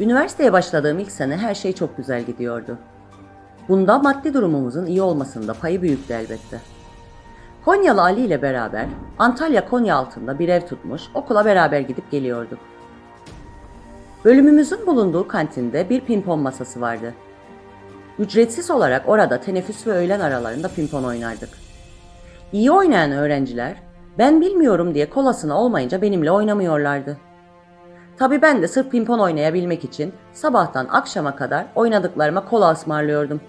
Üniversiteye başladığım ilk sene her şey çok güzel gidiyordu. Bunda maddi durumumuzun iyi olmasında payı büyüktü elbette. Konyalı Ali ile beraber Antalya Konya altında bir ev tutmuş okula beraber gidip geliyorduk. Bölümümüzün bulunduğu kantinde bir pimpon masası vardı. Ücretsiz olarak orada teneffüs ve öğlen aralarında pimpon oynardık. İyi oynayan öğrenciler ben bilmiyorum diye kolasına olmayınca benimle oynamıyorlardı. Tabii ben de sırf pimpon oynayabilmek için sabahtan akşama kadar oynadıklarıma kola ısmarlıyordum.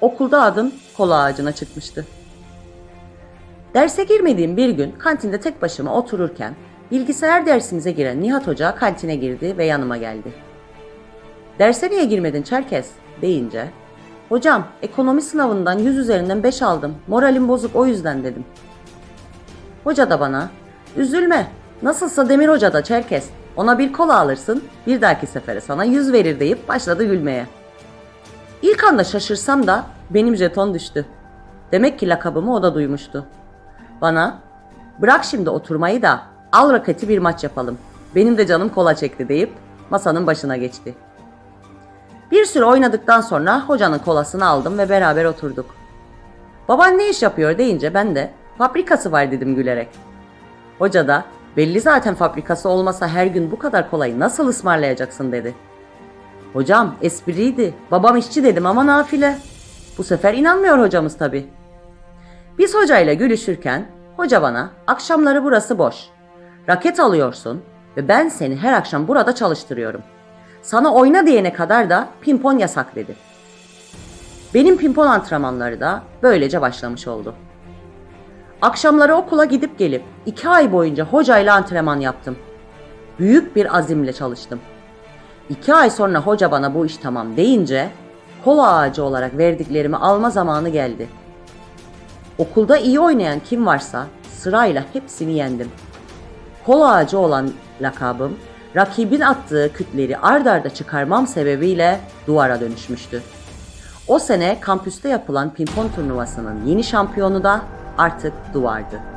Okulda adım kola ağacına çıkmıştı. Derse girmediğim bir gün kantinde tek başıma otururken bilgisayar dersimize giren Nihat Hoca kantine girdi ve yanıma geldi. Derse niye girmedin Çerkes deyince Hocam ekonomi sınavından 100 üzerinden 5 aldım. Moralim bozuk o yüzden dedim. Hoca da bana üzülme nasılsa Demir Hoca da Çerkes ona bir kola alırsın bir dahaki sefere sana 100 verir deyip başladı gülmeye. İlk anda şaşırsam da benim jeton düştü. Demek ki lakabımı o da duymuştu. Bana bırak şimdi oturmayı da al raketi bir maç yapalım. Benim de canım kola çekti deyip masanın başına geçti. Bir süre oynadıktan sonra hocanın kolasını aldım ve beraber oturduk. Baban ne iş yapıyor deyince ben de fabrikası var dedim gülerek. Hoca da belli zaten fabrikası olmasa her gün bu kadar kolayı nasıl ısmarlayacaksın dedi. Hocam espriydi. Babam işçi dedim ama nafile. Bu sefer inanmıyor hocamız tabi. Biz hocayla gülüşürken hoca bana akşamları burası boş. Raket alıyorsun ve ben seni her akşam burada çalıştırıyorum. Sana oyna diyene kadar da pimpon yasak dedi. Benim pimpon antrenmanları da böylece başlamış oldu. Akşamları okula gidip gelip iki ay boyunca hocayla antrenman yaptım. Büyük bir azimle çalıştım. İki ay sonra hoca bana bu iş tamam deyince kola ağacı olarak verdiklerimi alma zamanı geldi. Okulda iyi oynayan kim varsa sırayla hepsini yendim. Kola ağacı olan lakabım rakibin attığı kütleri ard arda çıkarmam sebebiyle duvara dönüşmüştü. O sene kampüste yapılan pimpon turnuvasının yeni şampiyonu da artık duvardı.